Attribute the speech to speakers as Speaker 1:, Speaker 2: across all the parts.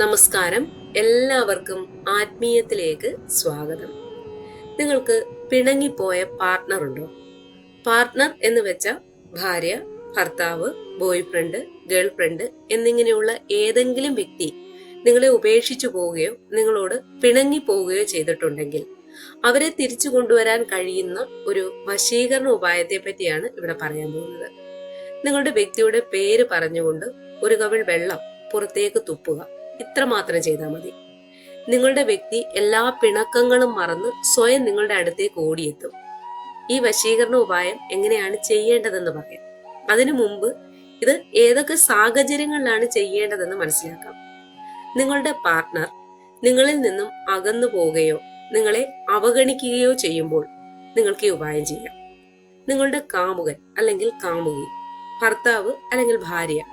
Speaker 1: നമസ്കാരം. എല്ലാവർക്കും ആത്മീയത്തിലേക്ക് സ്വാഗതം. നിങ്ങൾക്ക് പിണങ്ങിപ്പോയ പാർട്ട്ണർ ഉണ്ടോ? പാർട്ട്ണർ എന്ന് വെച്ച ഭാര്യ ഭർത്താവ് ബോയ് ഫ്രണ്ട് ഗേൾ ഫ്രണ്ട് എന്നിങ്ങനെയുള്ള ഏതെങ്കിലും വ്യക്തി നിങ്ങളെ ഉപേക്ഷിച്ചു പോവുകയോ നിങ്ങളോട് പിണങ്ങി പോവുകയോ ചെയ്തിട്ടുണ്ടെങ്കിൽ അവരെ തിരിച്ചു കൊണ്ടുവരാൻ കഴിയുന്ന ഒരു വശീകരണ ഉപായത്തെ പറ്റിയാണ് ഇവിടെ പറയാൻ പോകുന്നത്. നിങ്ങളുടെ വ്യക്തിയുടെ പേര് പറഞ്ഞുകൊണ്ട് ഒരു കവിൾ വെള്ളം പുറത്തേക്ക് തുപ്പുക. ഇത്ര മാത്രം ചെയ്താൽ മതി. നിങ്ങളുടെ വ്യക്തി എല്ലാ പിണക്കങ്ങളും മറന്ന് സ്വയം നിങ്ങളുടെ അടുത്തേക്ക് ഓടിയെത്തും. ഈ വശീകരണ ഉപായം എങ്ങനെയാണ് ചെയ്യേണ്ടതെന്ന് പറയാം. അതിനു മുമ്പ് ഇത് ഏതൊക്കെ സാഹചര്യങ്ങളിലാണ് ചെയ്യേണ്ടതെന്ന് മനസ്സിലാക്കാം. നിങ്ങളുടെ പാർട്ട്ണർ നിങ്ങളിൽ നിന്നും അകന്നു പോവുകയോ നിങ്ങളെ അവഗണിക്കുകയോ ചെയ്യുമ്പോൾ നിങ്ങൾക്ക് ഈ ഉപായം ചെയ്യാം. നിങ്ങളുടെ കാമുകൻ അല്ലെങ്കിൽ കാമുകി ഭർത്താവ് അല്ലെങ്കിൽ ഭാര്യ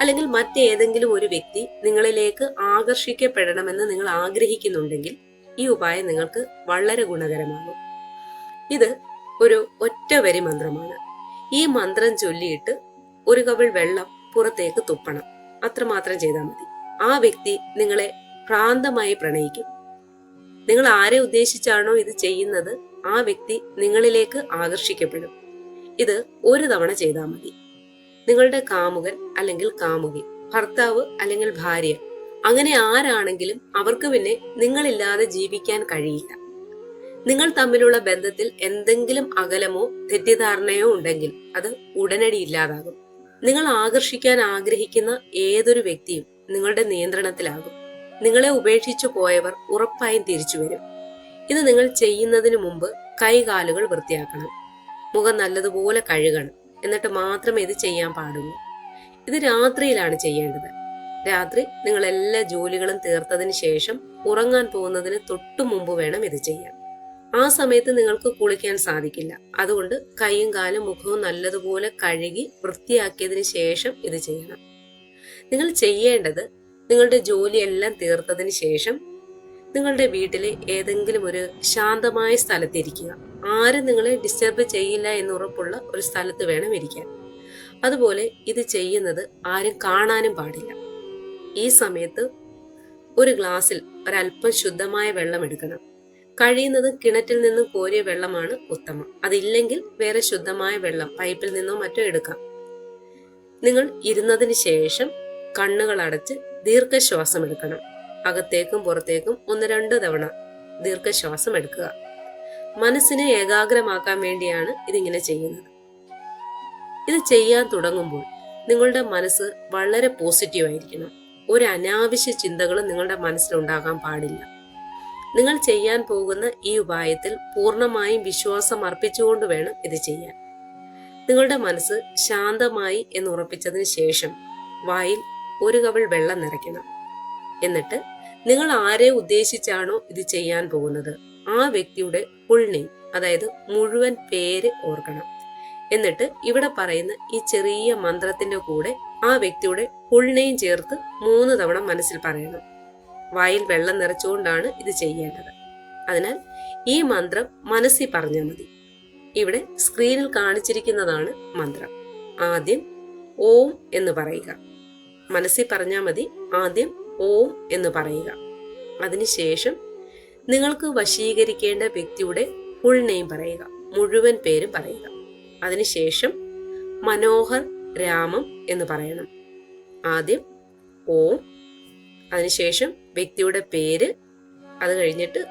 Speaker 1: അല്ലെങ്കിൽ മറ്റേതെങ്കിലും ഒരു വ്യക്തി നിങ്ങളിലേക്ക് ആകർഷിക്കപ്പെടണമെന്ന് നിങ്ങൾ ആഗ്രഹിക്കുന്നുണ്ടെങ്കിൽ ഈ ഉപായം നിങ്ങൾക്ക് വളരെ ഗുണകരമാകും. ഇത് ഒരു ഒറ്റ വരി മന്ത്രമാണ്. ഈ മന്ത്രം ചൊല്ലിയിട്ട് ഒരു കവിൾ വെള്ളം പുറത്തേക്ക് തുപ്പണം. അത്രമാത്രം ചെയ്താൽ മതി. ആ വ്യക്തി നിങ്ങളെ ഭ്രാന്തമായി പ്രണയിക്കും. നിങ്ങൾ ആരെ ഉദ്ദേശിച്ചാണോ ഇത് ചെയ്യുന്നത് ആ വ്യക്തി നിങ്ങളിലേക്ക് ആകർഷിക്കപ്പെടും. ഇത് ഒരു തവണ ചെയ്താൽ മതി. നിങ്ങളുടെ കാമുകൻ അല്ലെങ്കിൽ കാമുകി ഭർത്താവ് അല്ലെങ്കിൽ ഭാര്യ അങ്ങനെ ആരാണെങ്കിലും അവർക്ക് പിന്നെ നിങ്ങളില്ലാതെ ജീവിക്കാൻ കഴിയില്ല. നിങ്ങൾ തമ്മിലുള്ള ബന്ധത്തിൽ എന്തെങ്കിലും അകലമോ തെറ്റിദ്ധാരണയോ ഉണ്ടെങ്കിൽ അത് ഉടനടി ഇല്ലാതാകും. നിങ്ങൾ ആകർഷിക്കാൻ ആഗ്രഹിക്കുന്ന ഏതൊരു വ്യക്തിയും നിങ്ങളുടെ നിയന്ത്രണത്തിലാകും. നിങ്ങളെ ഉപേക്ഷിച്ചു പോയവർ ഉറപ്പായും തിരിച്ചു വരും. ഇത് നിങ്ങൾ ചെയ്യുന്നതിന് മുമ്പ് കൈകാലുകൾ വൃത്തിയാക്കണം. മുഖം നല്ലതുപോലെ കഴുകണം. എന്നിട്ട് മാത്രമേ ഇത് ചെയ്യാൻ പാടുള്ളൂ. ഇത് രാത്രിയിലാണ് ചെയ്യേണ്ടത്. രാത്രി നിങ്ങൾ എല്ലാ ജോലികളും തീർത്തതിന് ശേഷം ഉറങ്ങാൻ പോകുന്നതിന് തൊട്ടു മുമ്പ് വേണം ഇത് ചെയ്യാൻ. ആ സമയത്ത് നിങ്ങൾക്ക് കുളിക്കാൻ സാധിക്കില്ല. അതുകൊണ്ട് കൈയും കാലും മുഖവും നല്ലതുപോലെ കഴുകി വൃത്തിയാക്കിയതിന് ശേഷം ഇത് ചെയ്യണം. നിങ്ങൾ ചെയ്യേണ്ടത് നിങ്ങളുടെ ജോലിയെല്ലാം തീർത്തതിന് ശേഷം നിങ്ങളുടെ വീട്ടിലെ ഏതെങ്കിലും ഒരു ശാന്തമായ സ്ഥലത്തിരിക്കുക. ആരും നിങ്ങളെ ഡിസ്റ്റർബ് ചെയ്യില്ല എന്നുറപ്പുള്ള ഒരു സ്ഥലത്ത് വേണം ഇരിക്കാൻ. അതുപോലെ ഇത് ചെയ്യുന്നത് ആരും കാണാനും പാടില്ല. ഈ സമയത്ത് ഒരു ഗ്ലാസ്സിൽ ഒരല്പം ശുദ്ധമായ വെള്ളം എടുക്കണം. കഴിയുന്നത് കിണറ്റിൽ നിന്നും കോരിയ വെള്ളമാണ് ഉത്തമം. അതില്ലെങ്കിൽ വേറെ ശുദ്ധമായ വെള്ളം പൈപ്പിൽ നിന്നോ മറ്റോ എടുക്കാം. നിങ്ങൾ ഇരുന്നതിന് ശേഷം കണ്ണുകൾ അടച്ച് ദീർഘശ്വാസം എടുക്കണം. അകത്തേക്കും പുറത്തേക്കും ഒന്ന് രണ്ട് തവണ ദീർഘശ്വാസം എടുക്കുക. മനസ്സിനെ ഏകാഗ്രമാക്കാൻ വേണ്ടിയാണ് ഇതിങ്ങനെ ചെയ്യുന്നത്. ഇത് ചെയ്യാൻ തുടങ്ങുമ്പോൾ നിങ്ങളുടെ മനസ്സ് വളരെ പോസിറ്റീവ് ആയിരിക്കണം. ഒരു അനാവശ്യ ചിന്തകളും നിങ്ങളുടെ മനസ്സിലുണ്ടാകാൻ പാടില്ല. നിങ്ങൾ ചെയ്യാൻ പോകുന്ന ഈ ഉപായത്തിൽ പൂർണമായും വിശ്വാസം അർപ്പിച്ചുകൊണ്ട് വേണം ഇത് ചെയ്യാൻ. നിങ്ങളുടെ മനസ്സ് ശാന്തമായി എന്ന് ഉറപ്പിച്ചതിന് ശേഷം വായിൽ ഒരു കവിൾ വെള്ളം നിറയ്ക്കണം. എന്നിട്ട് നിങ്ങൾ ആരെ ഉദ്ദേശിച്ചാണോ ഇത് ചെയ്യാൻ പോകുന്നത്? ആ വ്യക്തിയുടെ ഫുൾ നെയിം അതായത് മുഴുവൻ പേര് ഓർക്കണം. എന്നിട്ട് ഇവിടെ പറയുന്ന ഈ ചെറിയ മന്ത്രത്തിന്റെ കൂടെ ആ വ്യക്തിയുടെ ഫുൾ നെയിം ചേർത്ത് മൂന്ന് തവണ മനസ്സിൽ പറയണം. വായിൽ വെള്ളം നിറച്ചുകൊണ്ടാണ് ഇത് ചെയ്യേണ്ടത്. അതിനാൽ ഈ മന്ത്രം മനസ്സിൽ പറഞ്ഞാൽ മതി. ഇവിടെ സ്ക്രീനിൽ കാണിച്ചിരിക്കുന്നതാണ് മന്ത്രം. ആദ്യം ഓം എന്ന് പറയുക. മനസ്സിൽ പറഞ്ഞാൽ മതി. ആദ്യം ഓം എന്ന് പറയുക. അതിനുശേഷം നിങ്ങൾക്ക് വശീകരിക്കേണ്ട വ്യക്തിയുടെ ഫുൾ നെയിം പറയുക. മുഴുവൻ പേരും പറയുക. അതിനുശേഷം മനോഹർ രാമം എന്ന് പറയണം. ആദ്യം ഓം അതിനുശേഷം വ്യക്തിയുടെ പേര് അത് കഴിഞ്ഞിട്ട്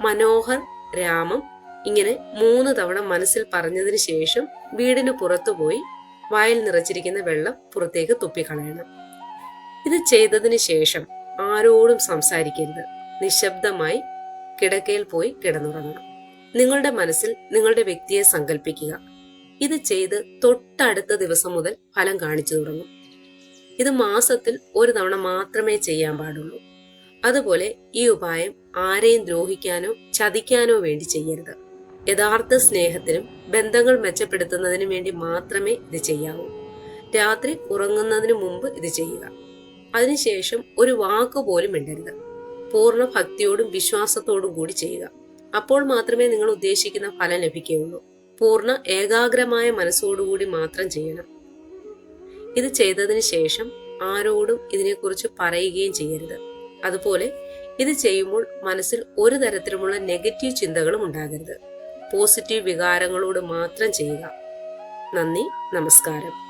Speaker 1: മനോഹർ രാമം. ഇങ്ങനെ മൂന്ന് തവണ മനസ്സിൽ പറഞ്ഞതിന് ശേഷം വീടിന് പുറത്തുപോയി വായിൽ നിറച്ചിരിക്കുന്ന വെള്ളം പുറത്തേക്ക് തുപ്പിക്കളയണം. ഇത് ചെയ്തതിന് ശേഷം ആരോടും സംസാരിക്കരുത്. നിശബ്ദമായി കിടക്കയിൽ പോയി കിടന്നുറങ്ങണം. നിങ്ങളുടെ മനസ്സിൽ നിങ്ങളുടെ വ്യക്തിയെ സങ്കല്പിക്കുക. ഇത് ചെയ്ത് തൊട്ടടുത്ത ദിവസം മുതൽ ഫലം കാണിച്ചു തുടങ്ങും. ഇത് മാസത്തിൽ ഒരു തവണ മാത്രമേ ചെയ്യാൻ പാടുള്ളൂ. അതുപോലെ ഈ ഉപായം ആരെയും ദ്രോഹിക്കാനോ ചതിക്കാനോ വേണ്ടി ചെയ്യരുത്. യഥാർത്ഥ സ്നേഹത്തിനും ബന്ധങ്ങൾ മെച്ചപ്പെടുത്തുന്നതിനും വേണ്ടി മാത്രമേ ഇത് ചെയ്യാവൂ. രാത്രി ഉറങ്ങുന്നതിനു മുമ്പ് ഇത് ചെയ്യുക. അതിനുശേഷം ഒരു വാക്ക് പോലും ഇണ്ടരുത് പൂർണ ഭക്തിയോടും വിശ്വാസത്തോടും കൂടി ചെയ്യുക. അപ്പോൾ മാത്രമേ നിങ്ങൾ ഉദ്ദേശിക്കുന്ന ഫലം ലഭിക്കുകയുള്ളൂ. പൂർണ ഏകാഗ്രമായ മനസ്സോടുകൂടി മാത്രം ചെയ്യണം. ഇത് ചെയ്തതിന് ശേഷം ആരോടും ഇതിനെക്കുറിച്ച് പറയുകയും ചെയ്യരുത്. അതുപോലെ ഇത് ചെയ്യുമ്പോൾ മനസ്സിൽ ഒരു തരത്തിലുമുള്ള നെഗറ്റീവ് ചിന്തകളും ഉണ്ടാകരുത്. പോസിറ്റീവ് വികാരങ്ങളോട് മാത്രം ചെയ്യുക. നന്ദി നമസ്കാരം.